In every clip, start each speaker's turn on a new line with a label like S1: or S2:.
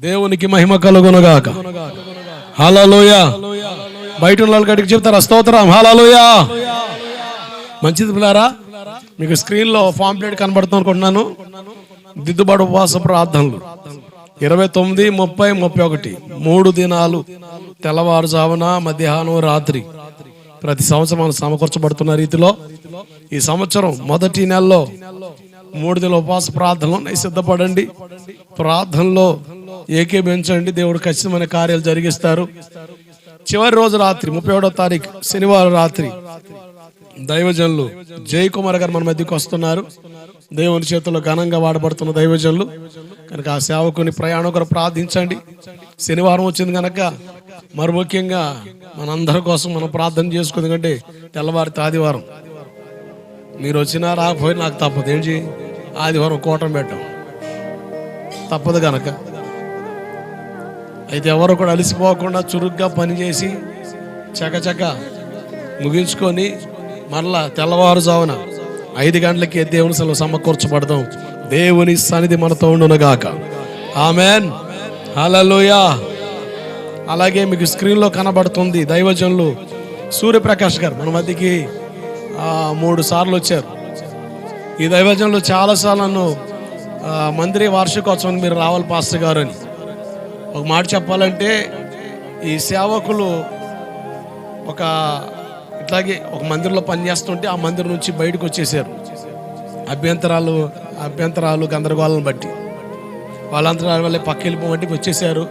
S1: దేవునికి మహిమ కలుగునగాక. హలోయ బయట ఉన్న వాళ్ళకి చెప్తారా? స్తోత్రం. హలోయ మంచిది పిల్లారా? మీకు స్క్రీన్లో పాంప్లెట్ కనబడుతుంది అనుకుంటున్నాను. దిద్దుబాటు ఉపవాస ప్రార్థనలు. ఇరవై తొమ్మిది ముప్పై ముప్పై ఒకటి. మూడు దినాలు తెల్లవారుజామున మధ్యాహ్నం రాత్రి. ప్రతి సంవత్సరం మనం సమకూర్చబడుతున్న రీతిలో ఈ సంవత్సరం మొదటి నెలలో మూడు దిన ఉపవాస ప్రార్థనలు ఉన్నాయి. సిద్ధపడండి. ప్రార్థనలో ఏకీభించండి దేవుడు ఖచ్చితమైన కార్యాలు జరిగిస్తారు. చివరి రోజు రాత్రి ముప్పై ఒకటో తారీఖు శనివారం రాత్రి దైవజనులు జై కుమార్ గారు మన మధ్యకి వస్తున్నారు. దేవుని చేతుల్లో ఘనంగా వాడబడుతున్న దైవజనులు. కనుక ఆ సేవకుని ప్రయాణం కొరకు ప్రార్థించండి. శనివారం వచ్చింది కనుక మరి ముఖ్యంగా మనందరి కోసం మనం ప్రార్థన చేసుకుంది. కంటే తెల్లవారి ఆదివారం. మీరు వచ్చినా రాకపోయినా నాకు తప్పదు. ఏంటి ఆదివారం కూటం పెట్టాం. తప్పదు కనుక అయితే ఎవరు కూడా అలసిపోకుండా చురుగ్గా పనిచేసి చకచక ముగించుకొని మరలా తెల్లవారుజామున ఐదు గంటలకి దేవుని సెలవు సమకూర్చబడదాం. దేవుని సన్నిధి మనతో ఉండునుగాక ఆమెన్. హల్లెలూయా. అలాగే మీకు స్క్రీన్లో కనబడుతుంది దైవజనులు సూర్యప్రకాష్ గారు. మన మధ్యకి మూడు సార్లు వచ్చారు. ఈ దైవజనులు చాలాసార్లు నన్ను మందిరి వార్షికోత్సవానికి మీరు రావాలి పాస్టర్ గారు అని. ఒక మాట చెప్పాలంటే ఈ సేవకులు ఒక ఇట్లాగే ఒక మందిరంలో పనిచేస్తుంటే ఆ మందిరం నుంచి బయటకు వచ్చేసారు. అభ్యంతరాలు అభ్యంతరాలు గందరగోళాలను బట్టి. వాళ్ళంతరాలు వాళ్ళే పక్క వెళ్ళిపోమంటే వచ్చేసారు.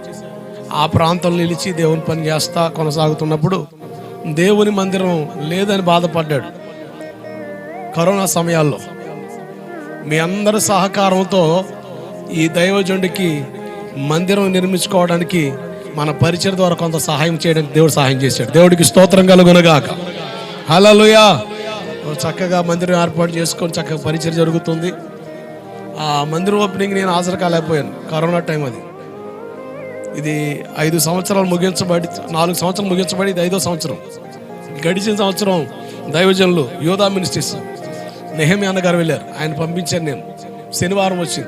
S1: ఆ ప్రాంతంలో నిలిచి దేవుని పని చేస్తా కొనసాగుతున్నప్పుడు దేవుని మందిరం లేదని బాధపడ్డాడు. కరోనా సమయాల్లో. మీ అందరి సహకారంతో ఈ దైవజనుడికి మందిరం నిర్మించుకోవడానికి మన పరిచయం ద్వారా కొంత సహాయం చేయడానికి దేవుడు సహాయం చేశాడు. దేవుడికి స్తోత్రం కలుగునగాక. హలోయా చక్కగా మందిరం ఏర్పాటు చేసుకొని చక్కగా పరిచయం జరుగుతుంది. ఆ మందిరం ఓపెనింగ్ నేను హాజరు కాలేకపోయాను కరోనా టైం అది. ఇది ఐదు సంవత్సరాలు ముగించబడి నాలుగు సంవత్సరాలు ముగించబడి ఇది ఐదో సంవత్సరం. గడిచిన సంవత్సరం దైవజనులు యోధా మినిస్ట్రీస్ నెహమి అన్నగారు వెళ్ళారు. ఆయన పంపించాను నేను. శనివారం వచ్చింది.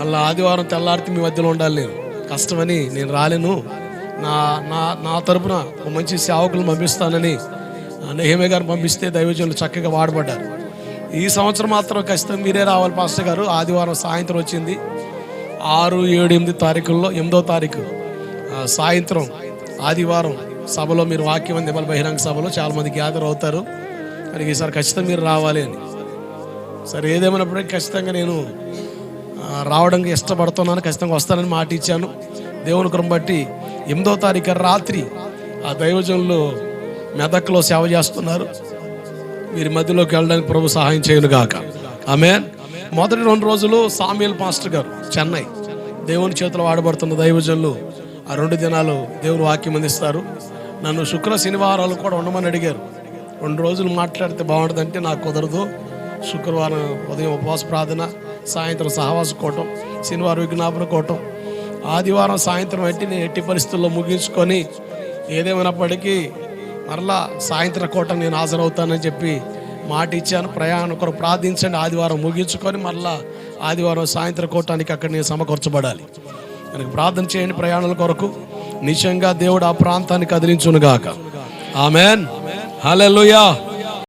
S1: మళ్ళీ ఆదివారం తెల్లారితే మీ మధ్యలో ఉండాలి నేను. కష్టమని నేను రాలేను. నా నా నా తరపున ఒక మంచి సేవకులు పంపిస్తానని నెహమే గారు పంపిస్తే దైవజనులు చక్కగా వాడబడ్డారు. ఈ సంవత్సరం మాత్రం ఖచ్చితంగా మీరే రావాలి పాస్టర్ గారు. ఆదివారం సాయంత్రం వచ్చింది. ఆరు ఏడు ఎనిమిది తారీఖుల్లో ఎనిమిదో తారీఖు సాయంత్రం ఆదివారం సభలో మీరు వాక్యం అంది బహిరంగ సభలో చాలామంది గ్యాదర్ అవుతారు. మరి ఈసారి ఖచ్చితంగా మీరు రావాలి అని. సరే ఏదేమైనప్పటికీ ఖచ్చితంగా నేను రావడానికి ఇష్టపడుతున్నాను ఖచ్చితంగా వస్తానని మాట ఇచ్చాను. దేవుని కృపను బట్టి ఎనిమిదో తారీఖు రాత్రి ఆ దైవజనులు మెదక్లో సేవ చేస్తున్నారు. వీరి మధ్యలోకి వెళ్ళడానికి ప్రభు సహాయం చేయను గాక. ఆమె మొదటి రెండు రోజులు సామ్యుల్ పాస్టర్ గారు చెన్నై. దేవుని చేతిలో వాడబడుతున్న దైవజనులు ఆ రెండు దినాలు దేవుని వాక్యం అందిస్తారు. నన్ను శుక్ర శనివారాలు కూడా ఉండమని అడిగారు. రెండు రోజులు మాట్లాడితే బాగుంటుందంటే నాకు కుదరదు. శుక్రవారం ఉదయం ఉపవాస ప్రార్థన సాయంత్రం సహవాస కోవటం శనివారం విజ్ఞాపన కోవటం ఆదివారం సాయంత్రం అంటే నేను ఎట్టి పరిస్థితుల్లో ముగించుకొని ఏదేమైనప్పటికీ మరలా సాయంత్రం కోట నేను హాజరవుతానని చెప్పి మాట ఇచ్చాను ప్రయాణం కొరకు ప్రార్థించండి. ఆదివారం ముగించుకొని మరలా ఆదివారం సాయంత్రం కోటానికి అక్కడ నేను సమకూర్చబడాలి. కనుక ప్రార్థన చేయండి ప్రయాణాల కొరకు. నిజంగా దేవుడు ఆ ప్రాంతాన్ని కదిలించునుగాక. ఆమెన్. హల్లెలూయా.